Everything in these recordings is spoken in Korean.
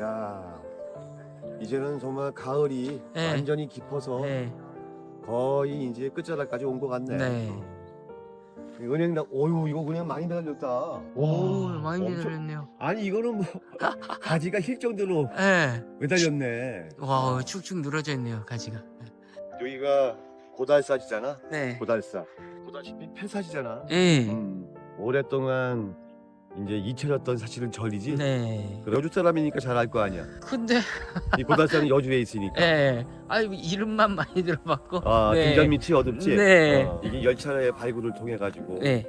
야 이제는 정말 가을이 네. 완전히 깊어서 네. 거의 이제 끝자락까지 온 것 같네. 네. 이 은행당, 어유 이거 그냥 많이 매달렸다. 오, 많이 엄청- 기다렸네요. 아니 이거는 뭐 가지가 힐 정도로 네. 매달렸네. 와, 축축 늘어져 있네요, 가지가. 여기가 고달사지잖아. 네. 고달사. 보다시피 폐사지잖아. 예. 음, 오랫동안 이제 잊혀졌던 사실은 절이지. 네. 그 여주 사람이니까 잘 알 거 아니야. 근데, 이 고달사는 여주에 있으니까. 예. 아유, 이름만 많이 들어봤고. 아, 네. 등잔 밑이 어둡지? 네. 어, 이게 열차례 발굴을 통해 가지고 네.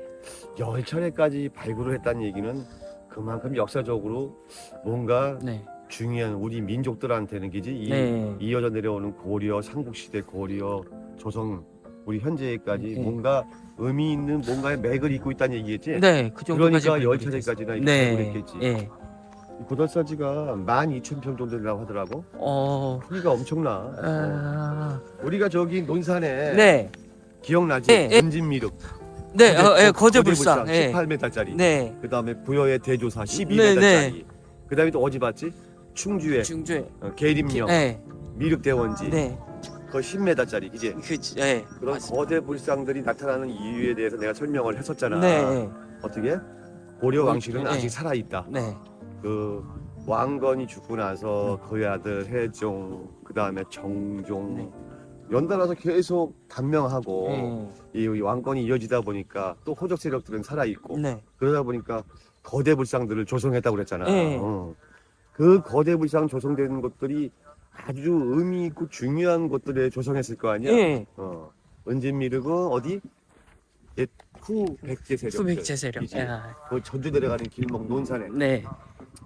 열차례까지 발굴을 했다는 얘기는 그만큼 역사적으로 뭔가 네. 중요한 우리 민족들한테는 기지 이, 네. 이어져 내려오는 고려 삼국시대 고려 조선 우리 현재까지 네. 뭔가 의미 있는 뭔가의 맥을 잇고 있다는 얘기겠지? 네, 그 정도까지. 그러니까 발굴이 열차례까지나 이렇게. 발굴 네. 했겠지. 예. 이 고달사지가 12,000평 정도 된다고 하더라고. 어. 크기가 엄청나. 어. 아. 우리가 저기 논산에 네. 기억나지? 네, 네. 은진미륵. 네, 어, 예, 거제불상. 예. 18m짜리. 네. 그다음에 부여의 대조사 12m짜리. 네, 네. 그다음에 또 어디 봤지? 충주에 중주에. 어, 계림령 네. 미륵대원지 네. 그거 10m짜리 이제 그, 예. 그런 맞습니다. 거대 불상들이 나타나는 이유에 대해서 내가 설명을 했었잖아. 네. 어떻게? 고려 왕실은 네. 아직 살아 있다. 네. 그 왕건이 죽고 나서 그의 아들 해종, 그 다음에 정종 네. 연달아서 계속 단명하고 네. 이 왕건이 이어지다 보니까 또 호적 세력들은 살아 있고 네. 그러다 보니까 거대 불상들을 조성했다고 그랬잖아. 네. 어. 그 거대 불상 조성되는 것들이 아주 의미 있고 중요한 것들에 조성했을 거 아니야. 예. 어. 은진미륵은 어디? 옛 후 백제 세력. 수백 제 세력. 이지. 야. 그 전주 내려가는 길목 논산에. 네.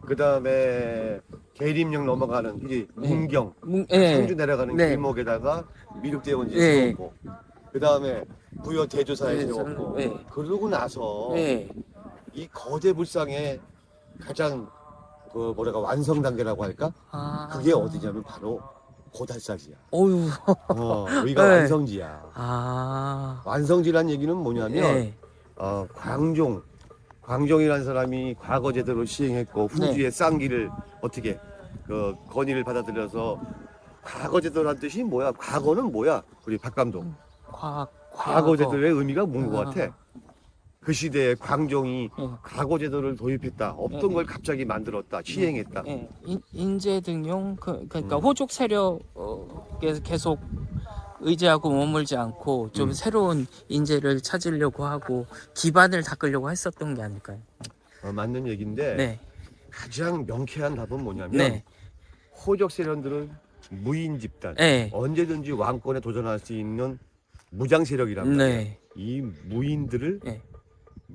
그 다음에 계림령 넘어가는 이 네. 문경, 문, 예. 성주 내려가는 네. 길목에다가 미륵대원지 네. 세웠고. 그 다음에 부여 대조사에 네, 세웠고. 네. 그러고 나서 네. 이 거대 불상의 가장 그 뭐랄까 완성 단계라고 할까? 아. 그게 어디냐면 바로 고달사지야. 어유. 어, 여기가 네. 완성지야. 아. 완성지란 얘기는 뭐냐면 네. 어, 광종, 광종이라는 사람이 과거 제대로 시행했고 네. 후주의 쌍기를 어떻게 그 건의를 받아들여서 과거 제도란 뜻이 뭐야? 과거는 뭐야? 우리 박 감독. 과 과거 제도의 의미가 뭔것 아. 같아? 그 시대에 광종이 예. 과거 제도를 도입했다. 없던 네. 걸 갑자기 만들었다. 시행했다. 예. 인, 인재 등용 그 그러니까 음. 호족 세력에 계속 의지하고 머물지 않고 좀 음. 새로운 인재를 찾으려고 하고 기반을 닦으려고 했었던 게 아닐까요? 어, 맞는 얘기인데 네. 가장 명쾌한 답은 뭐냐면 네. 호적 세력들은 무인 집단, 네. 언제든지 왕권에 도전할 수 있는 무장 세력이란 말이야. 네. 이 무인들을 네.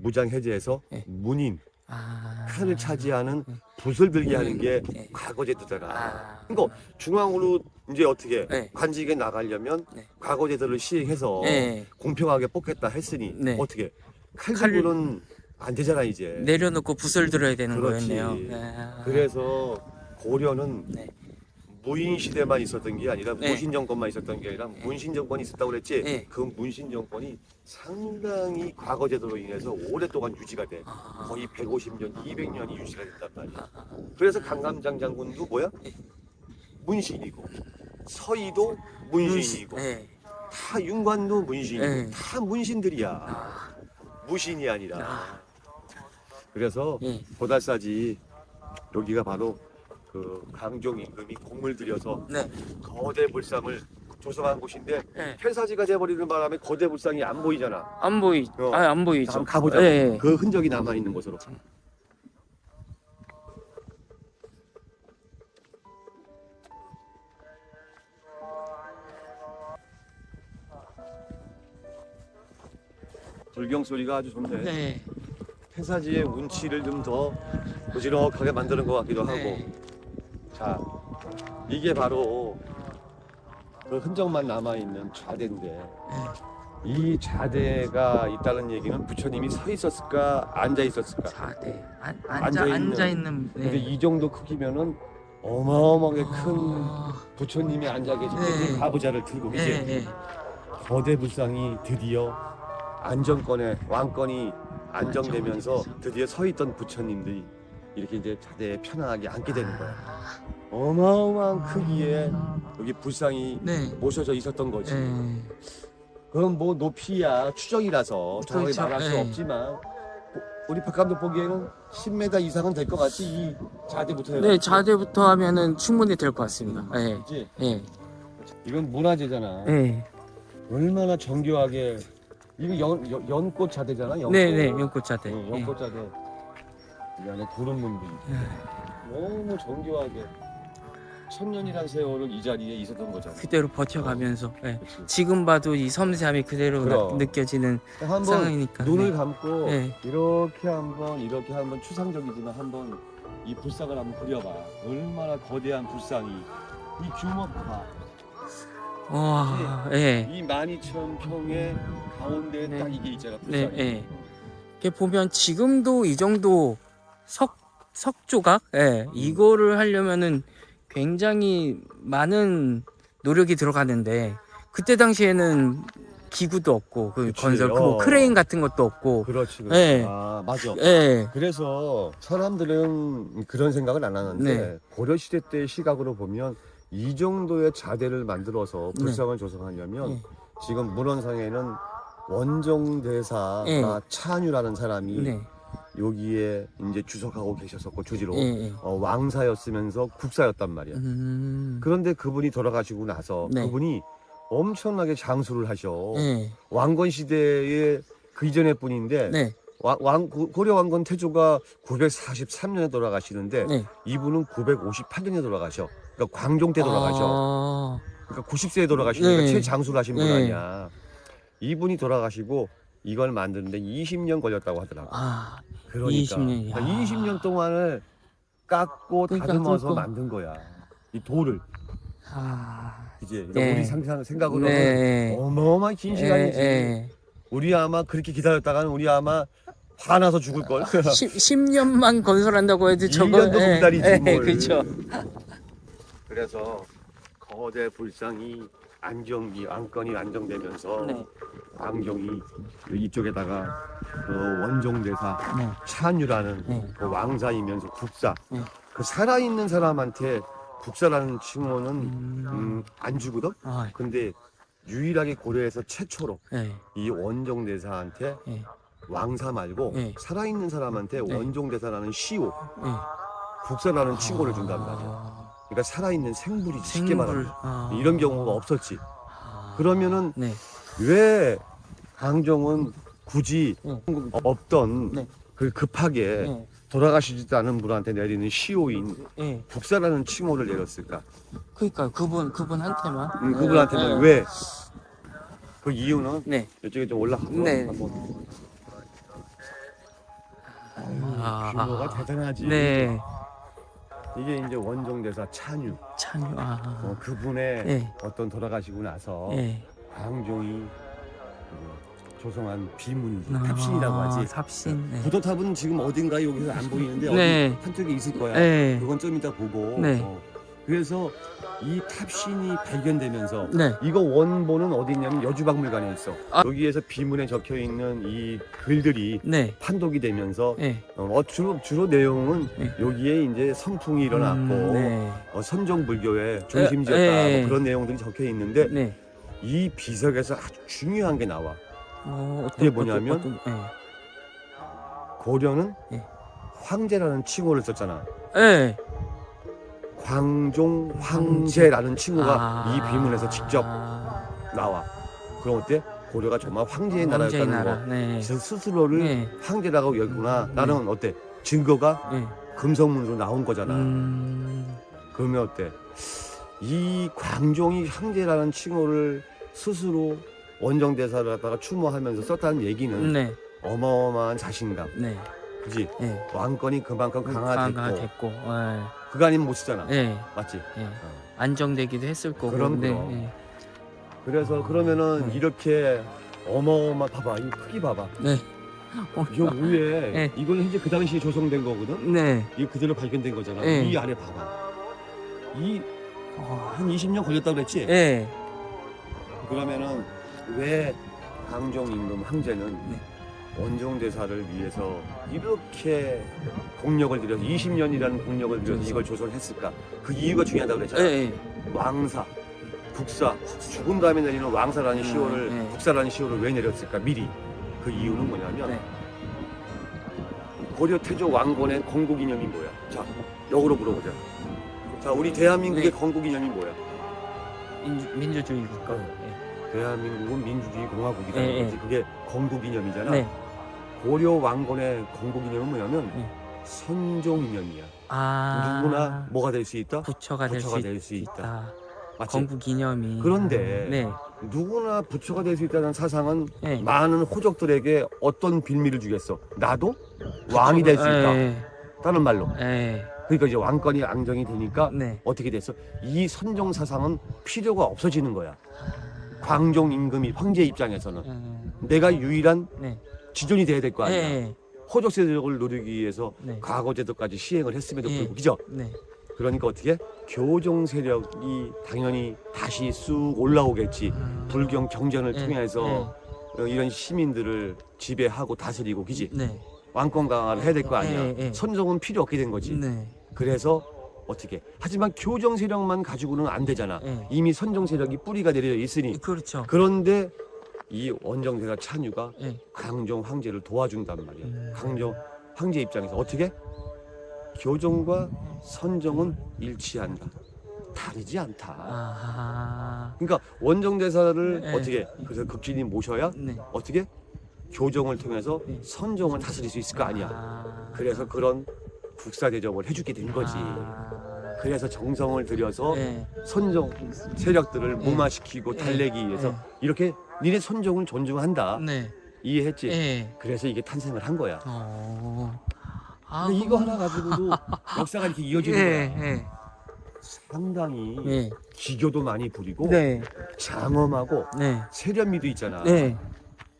무장 해제해서 네. 문인 아. 칸을 차지하는 네. 붓을 들게 하는 게 네. 과거 제도잖아. 아. 그러니까 중앙으로 이제 어떻게 네. 관직에 나가려면 네. 과거 제도를 시행해서 네. 공평하게 뽑겠다 했으니 네. 어떻게 칼 칼- 들고는 안 되잖아 이제. 내려놓고 붓을 들어야 되는 그렇지. 거였네요. 아. 그래서 고려는 네. 무인 시대만 있었던 게 아니라 네. 무신 정권만 있었던 게 아니라 문신 정권이 있었다고 그랬지. 네. 그 문신 정권이 상당히 과거 제도로 인해서 오랫동안 유지가 돼. 아. 거의 150년, 200년이 유지가 된단 말이야. 아. 그래서 강감장 장군도 뭐야? 네. 문신이고 서희도 문신이고 네. 다 윤관도 문신이고 네. 다 문신들이야. 아. 무신이 아니라. 아. 그래서 예. 보달사지 여기가 바로 그 강종 임금이 공을 들여서 네. 거대 불상을 조성한 곳인데 네. 폐사지가 돼버리는 바람에 거대 불상이 안 보이잖아. 안 보이. 어. 아, 안 보이죠. 한번 가보자. 예. 그 흔적이 남아 있는 곳으로. 불경 소리가 아주 좋네. 네. 폐사지의 운치를 좀 더 부지런하게 만드는 것 같기도 하고. 네. 자, 이게 바로 그 흔적만 남아 있는 좌대인데 이 좌대가 있다는 얘기는 부처님이 서 있었을까 앉아 있었을까? 자대. 안, 앉아 앉아있는. 앉아 있는. 근데 이 정도 크기면은 어마어마하게 큰 아. 부처님이 앉아 계신 네. 그 가부좌를 들고 예, 이제 예. 거대 불상이 드디어 안정권에 왕권이 안정되면서 드디어 서 있던 부처님들이 이렇게 이제 자대에 편안하게 앉게 되는 거야. 어마어마한 크기의 여기 불상이 네. 모셔져 있었던 거지. 예. 그건 뭐 높이야 추정이라서 정확히 그렇죠. 말할 수 예. 없지만 우리 박 감독 보기에는 10m 이상은 될 것 같지 이 자대 부터 네, 자대부터 하면은 충분히 될 것 같습니다. 예. 그치? 예. 이건 문화재잖아. 예. 얼마나 정교하게 이거 연, 연, 연꽃 자대잖아. 연꽃. 네, 네. 연꽃 자대. 어, 예. 연꽃 자대. 이 안에 구름문도 있고 너무 정교하게 천년이란 세월을 이 자리에 있었던 거잖아. 그대로 버텨가면서 예. 그치? 지금 봐도 이 섬세함이 그대로 나- 그럼. 느껴지는 한번 상황이니까. 눈을 네. 감고 네. 이렇게 한번 이렇게 한번 추상적이지만 한번 이 불상을 한번 그려봐. 얼마나 거대한 불상이 이 규모 봐. 와, 예. 이 12,000평의 가운데 네. 딱 이게 있잖아. 네, 불상이. 예. 이렇게 보면 지금도 이 정도 석 석 조각, 예. 이거를 하려면은 굉장히 많은 노력이 들어가는데 그때 당시에는 기구도 없고 그 그치, 건설 그 어. 뭐 크레인 같은 것도 없고, 그렇지. 그렇지. 네. 아 맞아. 예. 그래서 사람들은 그런 생각을 안 하는데 네. 고려 시대 때 시각으로 보면 이 정도의 자대를 만들어서 네. 불상을 조성하려면 네. 지금 문헌상에는 원정대사가 네. 차뉴라는 사람이 네, 여기에 이제 주석하고 계셨었고 주지로 예, 예. 어, 왕사였으면서 국사였단 말이야. 음, 그런데 그분이 돌아가시고 나서 네. 그분이 엄청나게 장수를 하셔. 예, 왕건 시대의 그 이전의 분인데 네, 왕, 고려 왕건 태조가 943년에 돌아가시는데 네. 이분은 958년에 돌아가셔. 그러니까 광종 때 돌아가셔. 아, 그러니까 90세에 돌아가시니까 네. 최장수를 하신 분 네. 아니야. 이분이 돌아가시고 이걸 만드는데 20년 걸렸다고 하더라고. 아, 그러니까 20 년, 이야. 20년 동안을 깎고 그러니까 다듬어서 그거- 만든 거야. 이 돌을 아, 이제 네. 우리 상상 생각으로는 네. 어마어마한 긴 시간이지. 예, 예. 우리 아마 그렇게 기다렸다가는 우리 아마 화나서 죽을 걸. 10, 10년만 건설한다고 해도 저거 1년도 못 기다리지 뭘. 그렇죠. 그래서 거대 불상이 안정기 안건이 안정되면서 네. 광종이 그 이쪽에다가 그 원종대사 네. 찬유라는 네. 그 왕사이면서 국사 네. 그 살아있는 사람한테 국사라는 칭호는 음. 음, 안 주거든. 아, 근데 유일하게 고려에서 최초로 예. 이 원종대사한테 예. 왕사 말고 네. 살아있는 사람한테 네. 원종대사라는 시호 예. 국사라는 칭호를 준단 말이야. 아, 그러니까 살아있는 생물이지 쉽게 생물. 말하면 아. 이런 경우가 없었지. 아. 그러면은 네. 왜 강정은 굳이 네. 없던 네. 그 급하게 예. 돌아가시지도 않은 분한테 내리는 시호인 예. 국사라는 칭호를 내렸을까? 그러니까 그분 그분한테만. 음, 그분한테는 예. 왜? 그 이유는 네. 이쪽에 좀 올라가서 네. 한번 아. 규모가 대단하지. 네. 이게 이제 원종 대사 찬유 찬유. 아. 어, 그분의 예. 어떤 돌아가시고 나서 예. 광종이 그 조성한 탑신이라고 아, 하지. 탑신. 네. 부도탑은 지금 어딘가에 여기서 안 보이는데 네. 어디 한쪽에 있을 거야. 네. 그건 좀 이따 보고. 네. 어. 그래서 이 탑신이 발견되면서 네. 이거 원본은 어디 있냐면 여주박물관에 있어. 아. 여기에서 비문에 적혀 있는 이 글들이 네. 판독이 되면서 예. 어, 주로 주로 내용은 네. 여기에 이제 성풍이 일어났고 음, 네. 어, 선종 불교의 중심지였다 에, 에. 뭐 그런 내용들이 적혀 있는데 네. 이 비석에서 아주 중요한 게 나와. 어, 어떤, 그게 뭐냐면 어떤, 어떤, 고려는 예. 황제라는 칭호를 썼잖아. 예. 예. 광종 황제라는 칭호가 아. 이 비문에서 직접 나와. 그럼 어때? 고려가 정말 황제의 나라였다는 나라. 거. 네. 스- 스스로를 네. 황제라고 여기구나. 나는 어때? 증거가 예. 금성문으로 나온 거잖아. 음. 그러면 어때? 이 광종이 황제라는 칭호를 스스로 원정대사를 갖다가 추모하면서 썼다는 얘기는 네. 어마어마한 자신감. 네. 그지? 예. 왕권이 그만큼 강화됐고 강화됐고. 예. 그거 아니면 못 쓰잖아. 예. 맞지? 예. 어. 안정되기도 했을 거고. 그럼, 네. 그럼. 예. 그래서 그러면은 네. 이렇게 어마어마 봐봐 이 크기 봐봐 네. 어, 이 위에 네. 이거는 현재 그 당시에 조성된 거거든 네. 이게 그대로 발견된 거잖아 네. 이 안에 봐봐 이 어, 한 20년 걸렸다고 그랬지 예. 그러면은 왜 강종 임금 황제는 네. 원정대사를 위해서 이렇게 공력을 들여서 20년이라는 공력을 들여서 이걸 조선했을까? 그 이유가 중요하다고 예, 그랬잖아. 예. 왕사, 국사, 죽은 다음에 내리는 왕사라는 음, 시호를 네. 국사라는 시호를 왜 내렸을까? 미리. 그 이유는 뭐냐면 네. 고려 태조 왕건의 건국 이념이 뭐야? 자, 역으로 물어보자. 자, 우리 대한민국의 네. 건국 이념이 뭐야? 민주, 민주주의 국가. 어. 예. 대한민국은 민주주의 공화국이라는 네, 거지. 그게 건국 이념이잖아. 네. 고려 왕건의 건국 이념은 뭐냐면 네. 선종 이념이야. 아. 누구나 뭐가 될 수 있다? 부처가 될 부처가 수될수 있다. 있다. 맞지? 건국 기념이. 그런데 네. 누구나 부처가 될 수 있다는 사상은 네. 많은 호족들에게 어떤 빌미를 주겠어? 나도 왕이 될 수 있다. 예. 다는 말로. 예. 그러니까 이제 왕권이 앙정이 되니까 네. 어떻게 됐어? 이 선종 사상은 필요가 없어지는 거야. 광종 임금이 황제 입장에서는 예. 내가 유일한 네. 지존이 돼야 될 거 아니야. 예. 호족 세력을 누리기 위해서 네. 과거 제도까지 시행을 했음에도 예. 불구하고 그죠? 네. 그러니까 어떻게 교종 세력이 당연히 다시 쑥 올라오겠지. 아. 불경 경전을 예. 통해서 어, 이런 시민들을 지배하고 다스리고 그지? 네. 왕권 강화를 해야 될 거 아니야. 예, 예. 선종은 필요 없게 된 거지. 네. 그래서 어떻게? 하지만 교정 세력만 가지고는 안 되잖아. 예. 이미 선종 세력이 뿌리가 내려져 있으니. 그렇죠. 그런데 이 원정대사 찬유가 예. 강종 황제를 도와준단 말이야. 음. 강종 황제 입장에서 어떻게? 교정과 선종은 일치한다. 다르지 않다. 아. 그러니까 원정대사를 네. 어떻게? 그래서 극진이 모셔야 네. 어떻게? 교정을 통해서 네. 선종을 다스릴 수 있을 거 아니야. 아. 그래서 그런 국사 대접을 해주게 된 거지. 아. 그래서 정성을 들여서 예. 선종 세력들을 네. 무마시키고 네. 달래기 위해서 네. 이렇게 니네 선종을 존중한다. 네. 이해했지? 예. 그래서 이게 탄생을 한 거야. 어. 아, 근데 이거 하나 가지고도 역사가 이렇게 이어지는 예. 거야. 예. 상당히 예. 기교도 많이 부리고 네. 장엄하고 네. 세련미도 있잖아. 네.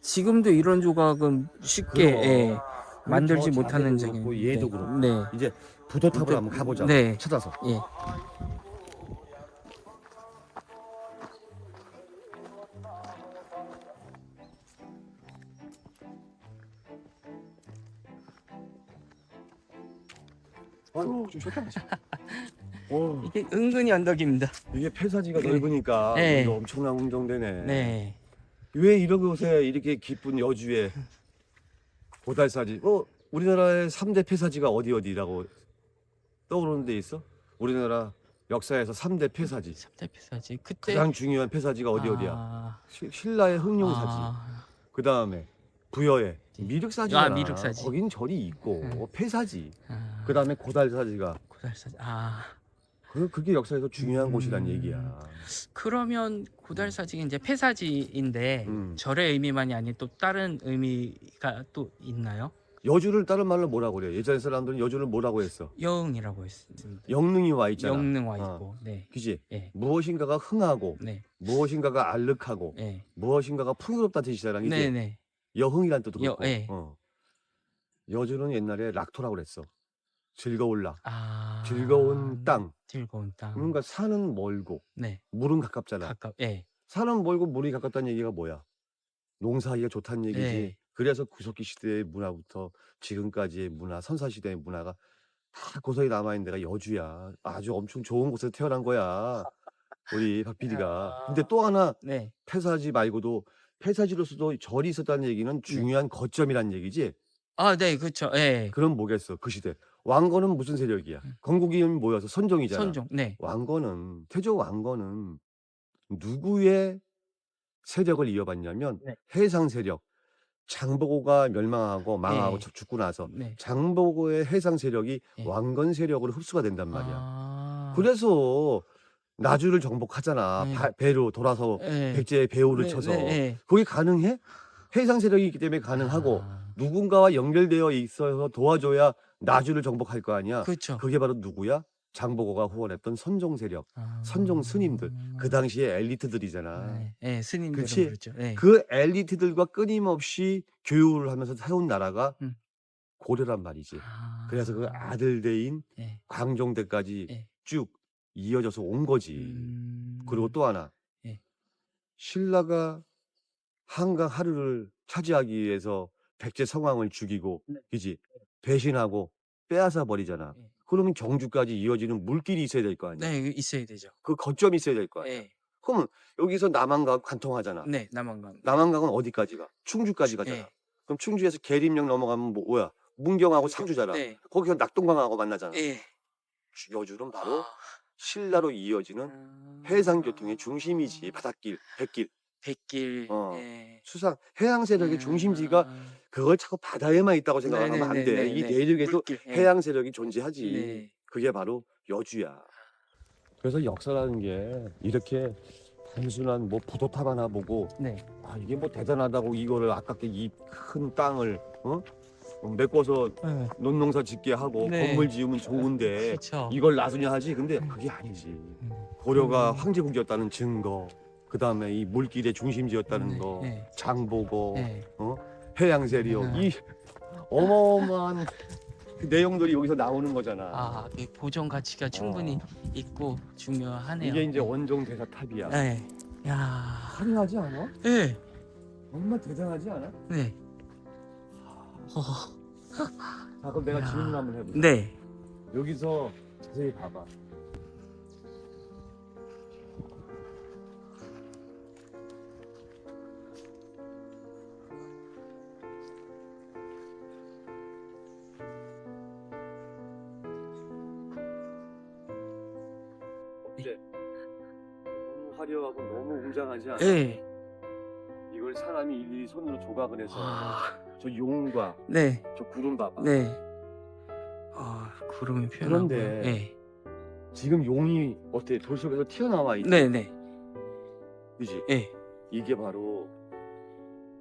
지금도 이런 조각은 쉽게 그럼. 예, 만들지 저 못하는 그렇고 얘도 그렇고. 네. 이제 부도탑을 부도- 한번 가보자. 네. 찾아서. 예. 아유, 좀 좋다. 오, 이게 은근히 언덕입니다. 이게 폐사지가 네. 넓으니까 네. 엄청난 운동되네. 네. 왜 이런 곳에 이렇게 기쁜 여주에 고달사지? 어, 우리나라의 3대 폐사지가 어디 어디라고 떠오르는 데 있어? 우리나라 역사에서 3대 폐사지. 삼대피사지 그때 가장 중요한 폐사지가 어디 어디야? 아, 시- 신라의 흥룡사지. 아, 그 다음에 부여의 미륵사지잖아. 아, 미륵사지. 거긴 절이 있고 음. 폐사지. 아, 그 다음에 고달사지가 고달사지. 아, 그 그게 역사에서 중요한 음. 곳이란 얘기야. 그러면 고달사지가 이제 폐사지인데 음. 절의 의미만이 아닌 또 다른 의미가 또 있나요? 여주를 다른 말로 뭐라고 그래? 예전 사람들은 여주를 뭐라고 했어? 여응이라고 했습니다. 영능이 와 있잖아. 영능 와 어. 있고, 네, 그지? 예, 무엇인가가 흥하고 네, 무엇인가가 알륵하고 예, 무엇인가가 풍요롭다 뜻이잖아. 이제 네, 네, 여흥이란 뜻도 여- 그렇고. 예. 어. 여주는 옛날에 락토라고 그랬어. 즐거울 락. 아, 즐거운 땅. 즐거운 땅, 그러니까 산은 멀고 네, 물은 가깝잖아. 가깝, 예, 산은 멀고 물이 가깝다는 얘기가 뭐야? 농사하기가 좋다는 얘기지. 네. 그래서 구석기 시대의 문화부터 지금까지의 문화, 선사 시대의 문화가 다 고스란히 남아있는 데가 여주야. 아주 엄청 좋은 곳에서 태어난 거야. 우리 박 PD가. 근데 또 하나 네, 폐사지 말고도 폐사지로서도 절이 있었다는 얘기는 중요한 거점이란 얘기지. 아, 네, 그렇죠, 예, 그럼 뭐겠어 그 시대. 왕건은 무슨 세력이야? 건국이 모여서 선종이잖아. 선종, 네, 왕건은 태조 왕건은 누구의 세력을 이어받냐면 네. 해상 세력. 장보고가 멸망하고 망하고 네. 죽고 나서 네, 장보고의 해상 세력이 네. 왕건 세력으로 흡수가 된단 말이야. 아, 그래서 나주를 정복하잖아. 네. 바- 배로 돌아서 예, 백제의 배후를 네, 쳐서 네, 예. 그게 가능해? 해상 세력이 있기 때문에 가능하고 아, 누군가와 연결되어 있어서 도와줘야 나주를 정복할 거 아니야. 그렇죠. 그게 바로 누구야? 장보고가 후원했던 선종 세력, 아, 선종 스님들. 그 당시에 엘리트들이잖아. 네, 예, 스님들은 그치? 그렇죠. 예. 그 엘리트들과 끊임없이 교육을 하면서 세운 나라가 음. 고려란 말이지. 아, 그래서 그 아들대인 예. 광종대까지 예. 쭉 이어져서 온 거지. 음, 그리고 또 하나. 예. 신라가 한강 하루를 차지하기 위해서 백제 성왕을 죽이고 네. 그지 배신하고 빼앗아 버리잖아. 네. 그러면 경주까지 이어지는 물길이 있어야 될 거 아니야. 네, 이거 있어야 되죠. 그 거점이 있어야 될 거 아니야. 네, 그러면 여기서 남한강 관통하잖아. 네, 남한강. 남한강은 어디까지 가? 충주까지 가잖아. 네. 그럼 충주에서 계림역 넘어가면 뭐- 뭐야? 문경하고 상주잖아. 네, 거기서 낙동강하고 만나잖아. 네. 여주는 바로 아, 신라로 이어지는 음, 해상 교통의 중심이지. 바닷길, 백길, 백길. 어. 네. 수상, 해양 세력의 중심지가 음, 그걸 자꾸 바다에만 있다고 생각하면 안 돼. 네네네네네. 이 내륙에도 물길, 예. 해양 세력이 존재하지. 네. 그게 바로 여주야. 그래서 역사라는 게 이렇게 단순한 뭐 부도탑 하나 보고 네. 아 이게 뭐 대단하다고 이거를 아깝게 이 큰 땅을 어? 메꿔서 네. 논농사 짓게 하고 네. 건물 지으면 좋은데 그렇죠. 이걸 놔두냐 하지. 근데 그게 아니지. 음. 고려가 음. 황제국이었다는 증거, 그 다음에 이 물길의 중심지였다는 네, 거, 네. 장보고, 네. 해양 세력, 음. 이 어마어마한 그 내용들이 여기서 나오는 거잖아. 아, 그 보존 가치가 충분히 있고 중요하네요. 어. 이게 이제 원종 대사 탑이야. 네. 야. 화려하지 않아? 네. 정말 대단하지 않아? 네. 어, 자 그럼 내가 야. 질문 한번 해볼게. 네. 여기서 자세히 봐봐. 어때? 너무 화려하고 너무 웅장하지 않아? 네. 이걸 사람이 일일이 손으로 조각을 해서 아, 저 용과 네. 저 구름 봐봐. 네. 아, 구름이 표현하고. 그런데 네. 지금 용이 어때? 돌 속에서 튀어나와 있지? 네, 네. 그지? 네. 이게 바로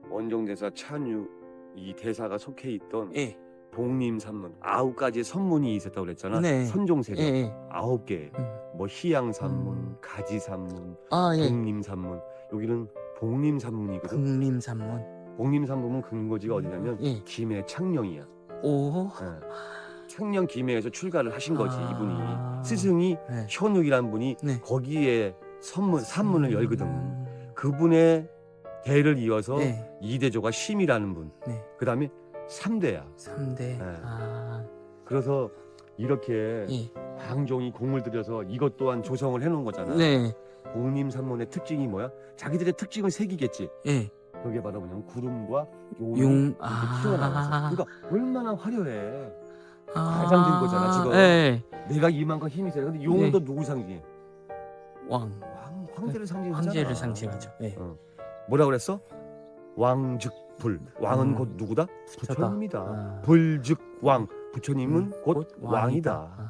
원종대사 찬유 이 대사가 속해 있던 네. 복림산문 아홉 가지의 선문이 있었다고 그랬잖아. 네. 선종세력 예, 예. 아홉 개. 음. 뭐 희양 산문, 음. 가지 산문, 아, 예. 복림산문. 여기는 복림산문이거든. 국림산문. 복림산문은 근거지가 어디냐면 예. 김해 창녕이야. 오. 예. 창녕 김해에서 출가를 하신 거지 아. 이분이 스승이 네. 현욱이란 분이 네. 거기에 선문 산문을 열거든. 음. 그분의 대를 이어서 네. 이대조가 심이라는 분. 네. 그다음에 삼대야 3대. 아. 그래서 이렇게 예. 광종이 공을 들여서 이것 또한 조성을 해놓은 거잖아. 네. 공림산문의 특징이 뭐야? 자기들의 특징을 새기겠지. 예. 그게 바로 뭐냐면 구름과 용. 이렇게 아. 튀어나와서. 그러니까 얼마나 화려해. 아. 과장된 거잖아, 지금. 예. 내가 이만큼 힘이 세. 근데 용은 네. 또 누구 상징해? 왕. 왕, 황제를 상징하잖아. 황제를 상징하죠. 예. 어. 뭐라 그랬어? 왕즉불. 왕은 음. 곧 누구다? 부처다. 부처님이다. 아. 불즉왕. 부처님은 음, 곧 왕이다. 아.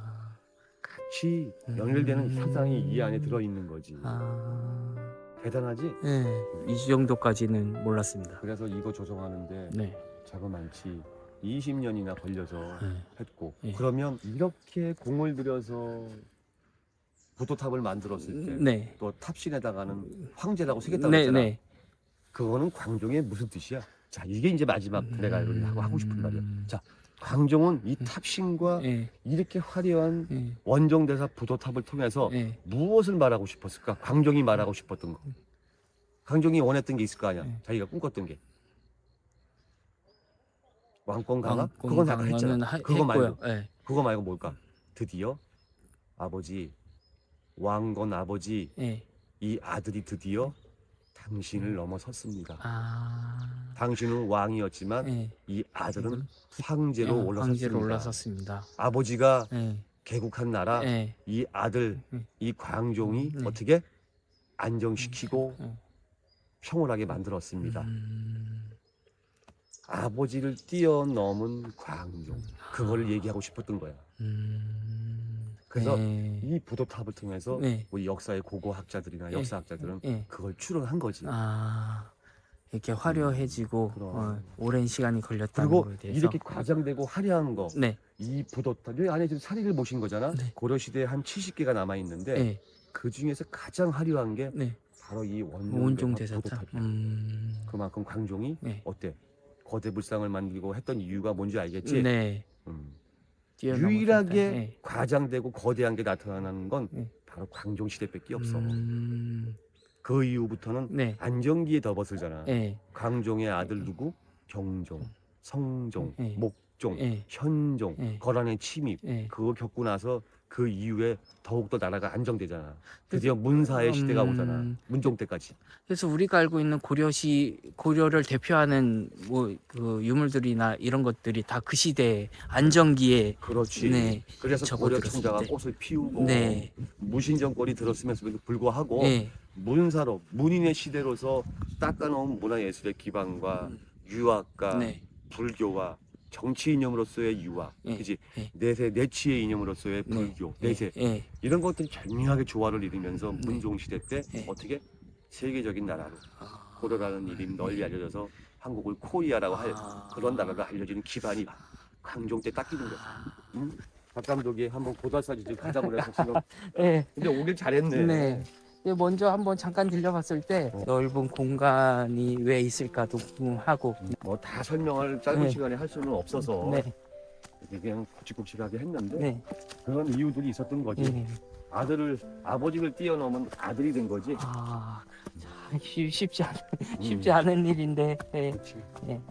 같이 음. 연결되는 사상이 이 안에 들어 있는 거지. 아. 대단하지? 예. 이 정도까지는 몰랐습니다. 그래서 이거 조성하는데 네. 자그만치 20년이나 걸려서 예. 했고 예. 그러면 이렇게 공을 들여서 부도탑을 만들었을 때 네. 또 탑신에다가는 황제라고 새겼다고 네, 했잖아. 네. 그거는 광종의 무슨 뜻이야? 자 이게 이제 마지막 내가 이걸 하고 하고 싶은 말이야. 음. 자 광종은 이 탑신과 예. 이렇게 화려한 예. 원정대사 부도탑을 통해서 예. 무엇을 말하고 싶었을까? 광종이 말하고 싶었던 거. 광종이 원했던 게 있을 거 아니야. 네. 자기가 꿈꿨던 게. 왕권 강화? 왕권 그건 아까 했잖아. 하- 그거 말고 했고요. 예. 그거 말고 뭘까? 드디어 아버지 왕건 아버지 예. 이 아들이 드디어 당신을 넘어섰습니다. 아. 당신은 왕이었지만 예. 이 아들은 황제로 예, 올라섰습니다. 올라섰습니다. 아버지가 예. 개국한 나라 예. 이 아들 음. 이 광종이 음, 네. 어떻게 안정시키고 음. 평온하게 만들었습니다. 음. 아버지를 뛰어넘은 광종 그거를 얘기하고 싶었던 거야. 음. 그래서 예. 이 부도탑을 통해서 네. 우리 역사의 고고학자들이나 예. 역사학자들은 예. 그걸 추론한 거지. 아. 이렇게 화려해지고 그럼. 어, 오랜 시간이 걸렸다는 그리고 거에 대해서 이렇게 과장되고 화려한 거, 네. 이 부도탑 여기 안에 지금 사리를 모신 거잖아. 네. 고려 시대에 한 70개가 남아 있는데 예. 그 중에서 가장 화려한 게 네. 바로 이 원종 원종 대사 대사탑. 부도탑이야. 음. 그만큼 광종이 네. 어때? 거대 불상을 만들고 했던 이유가 뭔지 알겠지? 네. 음. 유일하게 예. 과장되고 거대한 게 나타나는 건 네. 바로 광종 시대밖에 없어. 음. 그 이후부터는 네. 안정기에 덮어쓰잖아. 예. 광종의 아들 누구? 경종. 성종, 예. 목종, 예. 현종, 예. 거란의 침입 예. 그거 겪고 나서 그 이후에 더욱더 나라가 안정되잖아. 드디어 문사의 시대가 음. 오잖아. 문종 때까지. 그래서 우리가 알고 있는 고려시 고려를 대표하는 뭐 그 유물들이나 이런 것들이 다 그 시대 안정기에 그렇지. 네. 그래서 접어들었을 고려 청자가 때. 꽃을 피우고 네. 무신 정권이 들었음에도 불구하고 예. 문사로 문인의 시대로서 닦아놓은 문화예술의 기반과 유학과 네. 불교와 정치 이념으로서의 유학, 예. 그지 예. 내세 내치의 이념으로서의 네. 불교, 예. 내세 예. 이런 것들이 절묘하게 조화를 이루면서 네. 문종 시대 때 네. 어떻게 세계적인 나라로 아. 고려라는 이름이 널리 알려져서 한국을 코리아라고 할 아. 그런 나라가 알려지는 기반이 강종 때 닦이는 거야. 응? 박 감독이 한번 고달사지 좀 가자고 그래서 지금 예. 근데 오길 잘했네. 네. 예, 먼저 한번 잠깐 들려봤을 때 어. 넓은 공간이 왜 있을까도 궁금하고 뭐 다 설명을 짧은 네. 시간에 할 수는 없어서 네, 그냥 굵직굵직하게 했는데 네, 그런 이유들이 있었던 거지. 네. 아들을 아버지를 뛰어넘은 아들이 된 거지. 아, 참 쉽- 쉽지 않 음. 쉽지 않은 일인데, 예, 그렇지. 예.